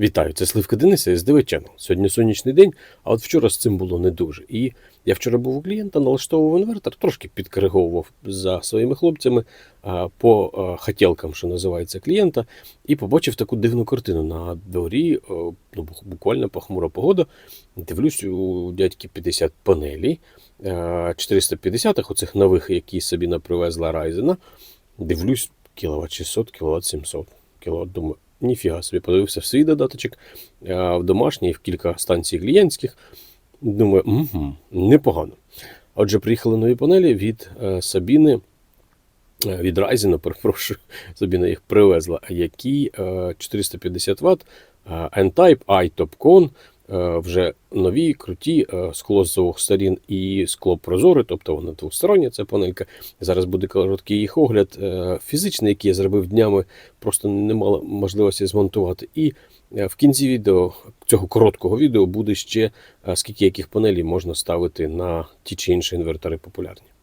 Вітаю, це Сливка Дениса із Channel. Сьогодні сонячний день, а от вчора з цим було не дуже. І я вчора був у клієнта, налаштовував інвертор, трошки підкориговував за своїми хлопцями по хотілкам, що називається клієнта, і побачив таку дивну картину. На дворі ну, буквально похмура погода. Дивлюсь, у дядьки 50 панелей, 450-х, оцих нових, які собі напривезла Ryzen. Дивлюсь, кіловат 600, кіловат 700. Кіловат, думаю, ніфіга собі подивився в свій додаточок, а в домашній, в кілька станцій клієнтських. Думаю, угу, непогано. Отже, приїхали нові панелі від е, Сабіни, е, від Ryzen, перепрошую, Сабіна їх привезла, які е, 450 Вт, е, N-Type, iTopCon, е, вже нові, круті, е, скло з двох сторін і скло прозоре, тобто вона двостороння, ця панелька. Зараз буде короткий їх огляд. Е, Фізичний, який я зробив днями, просто не мало можливості змонтувати. І е, в кінці відео, цього короткого відео, буде ще е, скільки яких панелей можна ставити на ті чи інші інвертори популярні.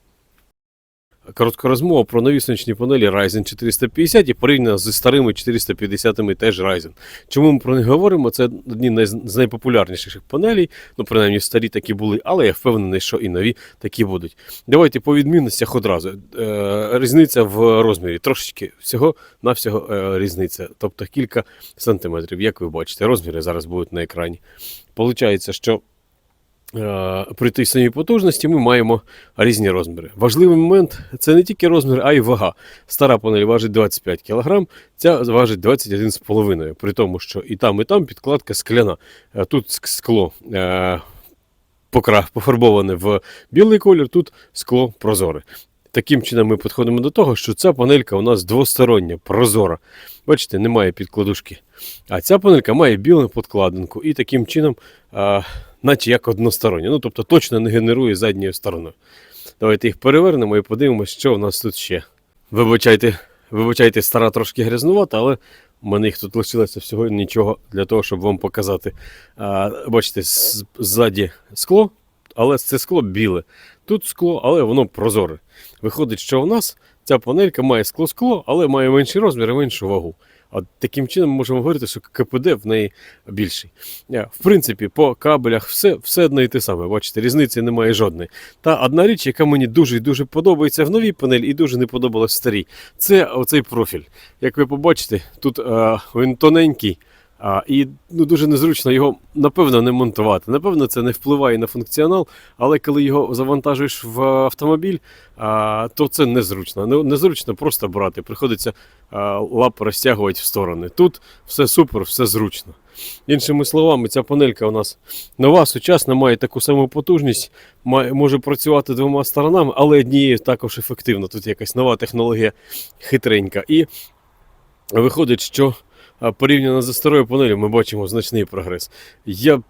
Коротка розмова про нові сонячні панелі Ryzen 450 і порівняно зі старими 450-ми теж Ryzen. Чому ми про них говоримо? Це одні з найпопулярніших панелей, ну принаймні старі такі були, але я впевнений, що і нові такі будуть. Давайте по відмінностях одразу. Е, різниця в розмірі. Трошечки всього навсього е, різниця, тобто кілька сантиметрів. Як ви бачите, розміри зараз будуть на екрані. Получається, що при тій самій потужності ми маємо різні розміри. Важливий момент це не тільки розмір, а й вага. Стара панель важить 25 кг, ця важить 21,5 при тому, що і там, і там підкладка скляна. Е, Тут скло е, пофарбоване в білий колір, тут скло прозоре. Таким чином ми підходимо до того, що ця панелька у нас двостороння, прозора. Бачите, немає підкладушки. А ця панелька має білу подкладинку і таким чином, наче як одностороння. Ну, тобто точно не генерує задньою стороною. Давайте їх перевернемо і подивимося, що у нас тут ще. Вибачайте, вибачайте, стара трошки грязнувата, але у мене їх тут лишилося всього нічого для того, щоб вам показати. А, бачите, ззаді скло, але це скло біле. Тут скло, але воно прозоре. Виходить, що у нас ця панелька має скло-скло, але має менший розмір і меншу вагу. От таким чином ми можемо говорити, що КПД в неї більший. Е, В принципі, по кабелях все, все одне і те саме. Бачите, різниці немає жодної. Та одна річ, яка мені дуже і дуже подобається в новій панелі і дуже не подобалась в старій, це оцей профіль. Як ви побачите, тут е, він тоненький. А, і ну, дуже незручно його, напевно, не монтувати. Напевно, це не впливає на функціонал, але коли його завантажуєш в автомобіль, а, то це незручно. Не- Незручно просто брати. Приходиться а, лапи розтягувати в сторони. Тут все супер, все зручно. Іншими словами, ця панелька у нас нова, сучасна, має таку саму потужність, має, може працювати двома сторонами, але однією також ефективно. Тут якась нова технологія хитренька. І виходить, що порівняно зі старою панелью ми бачимо значний прогрес. Я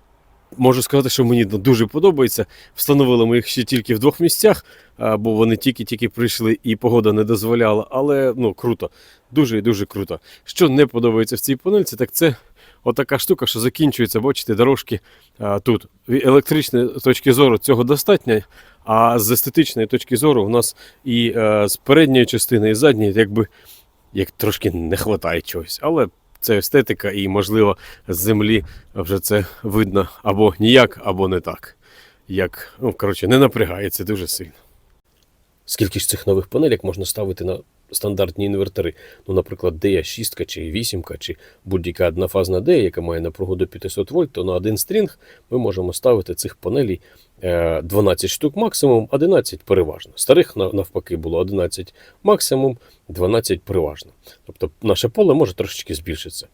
можу сказати, що мені дуже подобається. Встановили ми їх ще тільки в двох місцях, бо вони тільки-тільки прийшли і погода не дозволяла. Але ну круто, дуже і дуже круто. Що не подобається в цій панельці, так це отака штука, що закінчується, бачите, дорожки а, тут. Від електричної точки зору цього достатньо. А з естетичної точки зору у нас і е, з передньої частини, і задньої, якби як трошки не вистачає чогось. Але це естетика, і, можливо, з землі вже це видно або ніяк, або не так. Як, ну, коротше, не напрягається дуже сильно. Скільки ж цих нових панелек можна ставити на стандартні інвертори? Ну, наприклад, DA 6 чи 8, чи будь-яка однофазна DA, яка має напругу до 500 вольт, то на один стрінг ми можемо ставити цих панелей е, 12 штук максимум, 11 переважно. Старих навпаки було 11 максимум, 12 переважно. Тобто наше поле може трошечки збільшитися.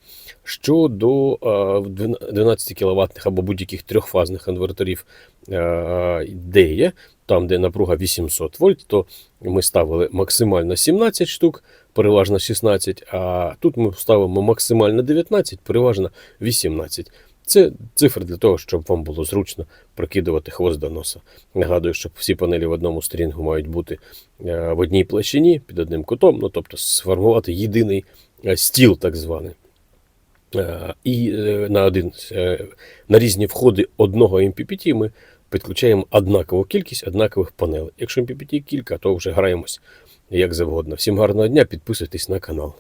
Щодо е, 12 кВт або будь-яких трьохфазних інверторів е, де є, там, де напруга 800 вольт, то ми ставили максимально 17 штук, переважно 16, а тут ми ставимо максимально 19, переважно 18. Це цифри для того, щоб вам було зручно прикидувати хвост до носа. Нагадую, що всі панелі в одному стрінгу мають бути е, в одній площині під одним кутом, ну тобто сформувати єдиний е, стіл, так званий. Е, І на один на різні входи одного MPPT ми підключаємо однакову кількість однакових панелей. Якщо MPPT кілька, то вже граємось як завгодно. Всім гарного дня, підписуйтесь на канал.